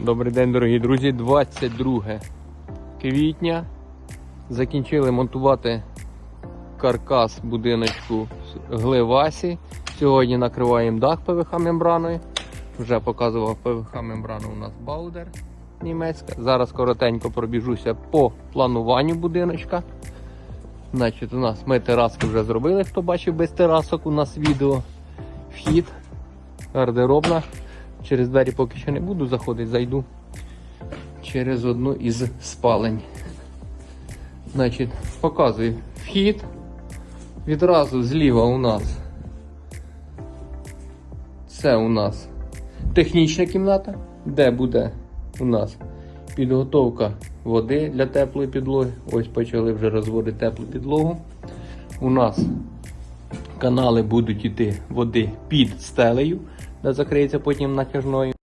Добрий день, дорогі друзі. 22 квітня. Закінчили монтувати каркас будиночку з Гливасі. Сьогодні накриваємо дах ПВХ мембраною. Вже показував ПВХ мембрану у нас Баудер німецька. Зараз коротенько пробіжуся по плануванню будиночка. Значить, у нас ми тераски вже зробили, хто бачив без терасок у нас відео. Вхід, гардеробна. Через двері поки що не буду заходити, зайду через одну із спалень. Значить, показую вхід. Відразу зліва у нас. Це у нас технічна кімната, де буде у нас підготовка води для теплої підлоги. Ось почали вже розводити теплу підлогу. У нас канали будуть йти води під стелею, де закриється потім натяжною.